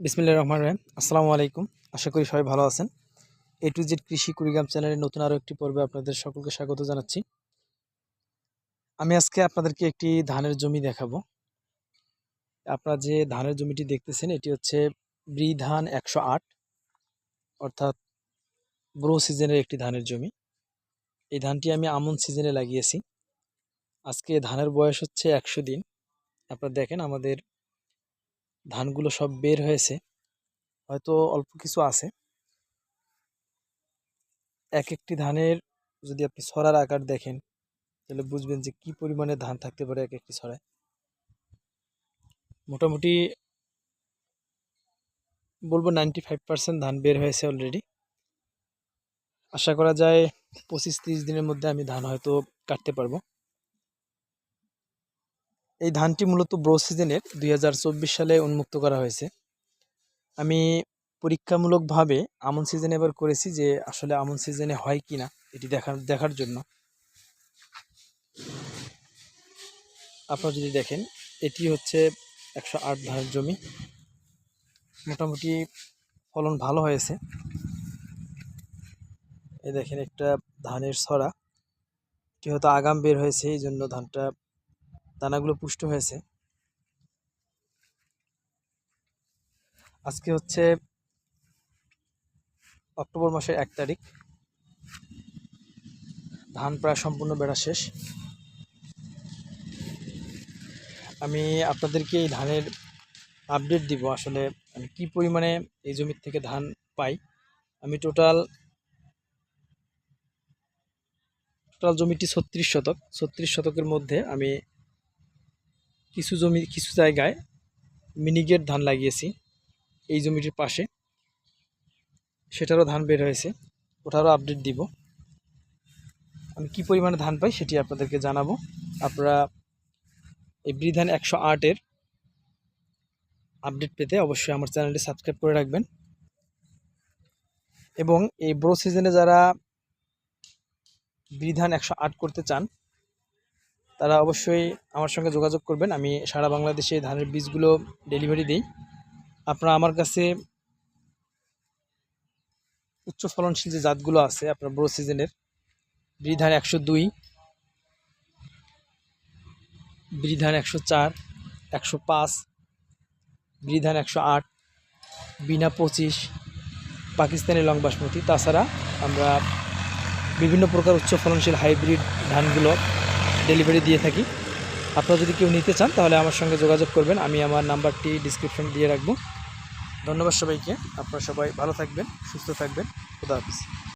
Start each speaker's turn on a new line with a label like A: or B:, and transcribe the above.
A: বিসমিল্লা রহমান রহিম। আসসালামু আলাইকুম। আশা করি সবাই ভালো আছেন। এ টু জেড কৃষি কুড়িগ্রাম চ্যানেলের নতুন আরও একটি পর্বে আপনাদের সকলকে স্বাগত জানাচ্ছি। আমি আজকে আপনাদেরকে একটি ধানের জমি দেখাবো। আপনারা যে ধানের জমিটি দেখতেছেন, এটি হচ্ছে ব্রি ধান একশো আট, অর্থাৎ ব্রো সিজনের একটি ধানের জমি। এই ধানটি আমি আমন সিজনে লাগিয়েছি। আজকে ধানের বয়স হচ্ছে একশো দিন। আপনারা দেখেন আমাদের ধানগুলো সব বের হয়েছে। হয়তো অল্প কিছু আছে। এক একটি ধানের যদি আপনি ছড়ার আকার দেখেন, তাহলে বুঝবেন যে কি পরিমাণে ধান থাকতে পারে এক একটি ছড়ায়। মোটামুটি বলব নাইনটি ফাইভ পার্সেন্ট ধান বের হয়েছে অলরেডি আশা করা যায় পঁচিশ তিরিশ দিনের মধ্যে আমি ধান হয়তো কাটতে পারব। এই ধানটি মূলত ব্রো সিজনের দুই হাজার চব্বিশ সালে উন্মুক্ত করা হয়েছে। আমি পরীক্ষামূলকভাবে আমন সিজনে এবার করেছি যে আসলে আমন সিজনে হয় কি না এটি দেখার দেখার জন্য। আপনারা যদি দেখেন, এটি হচ্ছে একশো আট ধানের জমি। মোটামুটি ফলন ভালো হয়েছে। এই দেখেন একটা ধানের ছড়া। এটি হয়তো আগাম বের হয়েছে, এই জন্য ধানটা দানাগুলো পুষ্ট হয়েছে। আজকে হচ্ছে অক্টোবর মাসের এক তারিখ। ধান প্রায় সম্পূর্ণ বেড়া শেষ। আমি আপনাদেরকে এই ধানের আপডেট দিব, আসলে আমি কি পরিমাণে এই জমির থেকে ধান পাই। আমি টোটাল টোটাল জমিটি ছত্রিশ শতক। ছত্রিশ শতকের মধ্যে আমি কিছু জমি, কিছু জায়গায় মিনিগেট ধান লাগিয়েছি এই জমিটির পাশে। সেটারও ধান বের হয়েছে, ওটারও আপডেট দিব। আমি কি পরিমাণে ধান পাই সেটি আপনাদেরকে জানাব। আপনারা এই বৃধান একশো আটের আপডেট পেতে অবশ্যই আমার চ্যানেলটি সাবস্ক্রাইব করে রাখবেন। এবং এই ব্রো সিজনে যারা বিধান একশো আট করতে চান তারা অবশ্যই আমার সঙ্গে যোগাযোগ করবেন। আমি সারা বাংলাদেশে ধানের বীজগুলো ডেলিভারি দিই। আপনারা আমার কাছে উচ্চ ফলনশীল যে জাতগুলো আছে, আপনার ব্রো সিজনের বিধান একশো দুই বিধান একশো চার, একশো পাঁচ বিধান একশো আট, বিনা পঁচিশ, পাকিস্তানি লং বাসমতি। তাছাড়া আমরা বিভিন্ন প্রকার উচ্চ ফলনশীল হাইব্রিড ধানগুলো ডেলিভারি দিয়ে থাকি। আপনারা যদি কেউ নিতে চান, তাহলে আমার সঙ্গে যোগাযোগ করবেন। আমি আমার নাম্বারটি ডিসক্রিপশন দিয়ে রাখব। ধন্যবাদ সবাইকে। আপনারা সবাই ভালো থাকবেন, সুস্থ থাকবেন। খুদা হাফিজ।